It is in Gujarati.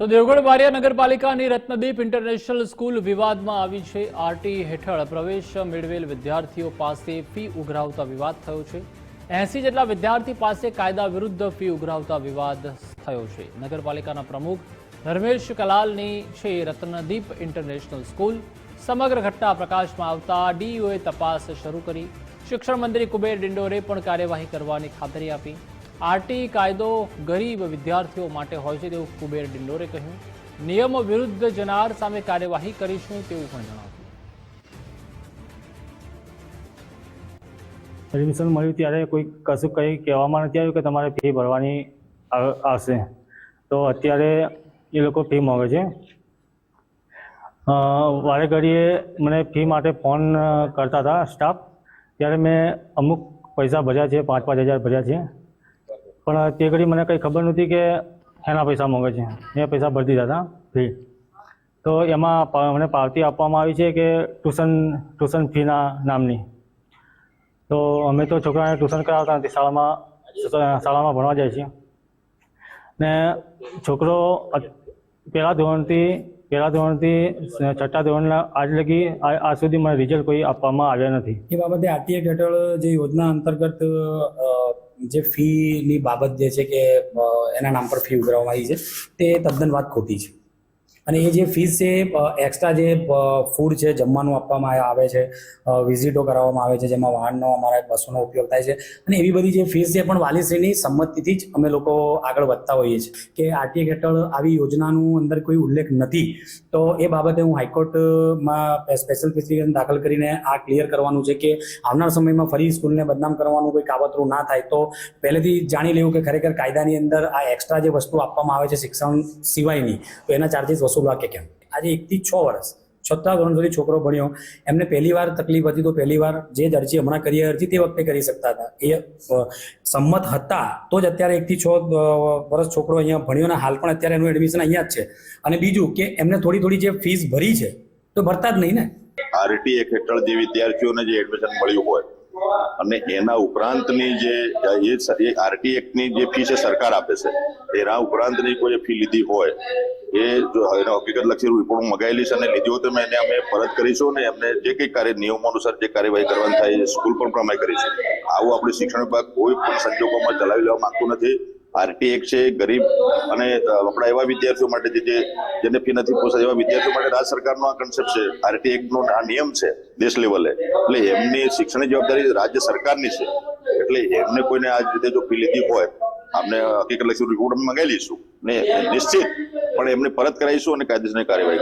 તો દેવગઢ બારિયા નગરપાલિકાની રત્નદીપ ઇન્ટરનેશનલ સ્કૂલ વિવાદમાં આવી છે. આરટી હેઠળ પ્રવેશ મેળવેલ વિદ્યાર્થીઓ પાસે ફી ઉઘરાવતા વિવાદ થયો છે. એસી જેટલા વિદ્યાર્થી પાસે કાયદા વિરુદ્ધ ફી ઉઘરાવતા વિવાદ થયો છે. નગરપાલિકાના પ્રમુખ ધર્મેશ કલાલની છે રત્નદીપ ઇન્ટરનેશનલ સ્કૂલ. સમગ્ર ઘટના પ્રકાશમાં આવતા ડીઈઓએ તપાસ શરૂ કરી. શિક્ષણ મંત્રી કુબેર ડિંડોરે પણ કાર્યવાહી કરવાની ખાતરી આપી. આરટી કાયદો ગરીબ વિદ્યાર્થીઓ માટે હોય છે તેવું કુબેર ડિંડોરે કહ્યું. નિયમો વિરુદ્ધ જનાર સામે કાર્યવાહી કરીશું તેવું પણ જણાવ્યું. એડમિશન મળ્યું ત્યારે કોઈ કશું કંઈ કહેવામાં નથી આવ્યું કે તમારે ફી ભરવાની આવશે. તો અત્યારે એ લોકો ફી માગે છે. વારે ઘડીએ મને ફી માટે ફોન કરતા હતા સ્ટાફ ત્યારે મેં અમુક પૈસા ભર્યા છે પાંચ પાંચ હજાર ભર્યા છે. પણ તે ઘડી મને કંઈ ખબર નહોતી કે એના પૈસા માંગે છે. મેં પૈસા ભરી દીધા હતા ફી તો એમાં મને પાવતી આપવામાં આવી છે કે ટ્યુશન ટ્યુશન ફીના નામની. તો અમે તો છોકરાને ટ્યુશન કરાવતા નથી શાળામાં શાળામાં ભણવા જાય છે. ને છોકરો પહેલા ધોરણથી પહેલા ધોરણથી છઠ્ઠા ધોરણના આજ લગી આજ સુધી મને રિઝલ્ટ કોઈ આપવામાં આવ્યા નથી. એ બાબતે આરટીએ હેઠળ જે યોજના અંતર્ગત જે ફીની બાબત જે છે કે એના નામ પર ફી ઉઘરાવવામાં આવી છે, તે તદ્દન વાત ખોટી છે. અને એ જે ફીસ છે એક્સ્ટ્રા જે ફૂડ છે, જમવાનું આપવામાં આવે છે વિઝિટો કરાવવામાં આવે છે, જેમાં વાહનનો અમારા બસોનો ઉપયોગ થાય છે. અને એવી બધી જે ફીસ છે, પણ વાલીશ્રીની સંમતિથી જ અમે લોકો આગળ વધતા હોઈએ છીએ. કે આરટીએ હેઠળ આવી યોજનાનું અંદર કોઈ ઉલ્લેખ નથી, તો એ બાબતે હું હાઈકોર્ટમાં સ્પેશિયલ પિટિશન દાખલ કરીને આ ક્લિયર કરવાનું છે કે આવનાર સમયમાં ફરી સ્કૂલને બદનામ કરવાનું કોઈ કાવતરું ના થાય, તો પહેલેથી જાણી લેવું કે ખરેખર કાયદાની અંદર આ એક્સ્ટ્રા જે વસ્તુ આપવામાં આવે છે શિક્ષણ સિવાયની, તો એના ચાર્જિસ વસૂલવા કે કેમ? આજે એકથી છ વર્ષ. છઠ્ઠા ધોરણ સુધી છોકરો ભણ્યો. એમને પહેલી વાર તકલીફ હતી તો પહેલી વાર જે અરજી હમણાં કરી અરજી તે વખતે કરી શકતા હતા. એ સંમત હતા તો જ અત્યારે એકથી છ વર્ષ છોકરો અહીંયા ભણ્યો અને હાલ પણ અત્યારે એનું એડમિશન અહીંયા જ છે. અને બીજું કે એમને થોડી થોડી જે ફીસ ભરી છે તો ભરતા જ નહીં ને? આરટી એક હેઠળ જે વિદ્યાર્થીઓને જે એડમિશન મળ્યું હોય અને એના ઉપરાંતની જે, એ આરટી એક્ટની જે ફી છે સરકાર આપે છે, એના ઉપરાંતની કોઈ ફી લીધી હોય, એ જો, એને હકીકત લક્ષી રિપોર્ટ હું મગાવેલી છે અને લીધી હોય તો મેં એને, અમે પરત કરીશું અને એમને જે કંઈ કાર્ય, નિયમો અનુસાર જે કાર્યવાહી કરવાની થાય એ સ્કૂલ પણ પ્રમાણે કરીશું. આવું આપણે શિક્ષણ વિભાગ કોઈ પણ સંજોગોમાં ચલાવી લેવા માંગતું નથી. આરટી એક છે, ગરીબ અને આપણા એવા વિદ્યાર્થીઓ માટે જે જેને ફી નથી પોસાય, એવા વિદ્યાર્થીઓ માટે રાજ્ય સરકારનો આ કન્સેપ્ટ છે. આરટી એક નો આ નિયમ છે, દેશ લેવલે એટલે એમની શિક્ષણની જવાબદારી રાજ્ય સરકારની છે. એટલે એમને કોઈને આ રીતે જો ફી લીધી હોય અમને હકીકત લક્ષી રિપોર્ટ અમે મંગાવી લઈશું? ને નિશ્ચિત. પણ એમને પરત કરાવીશું અને કાયદેસરની કાર્યવાહી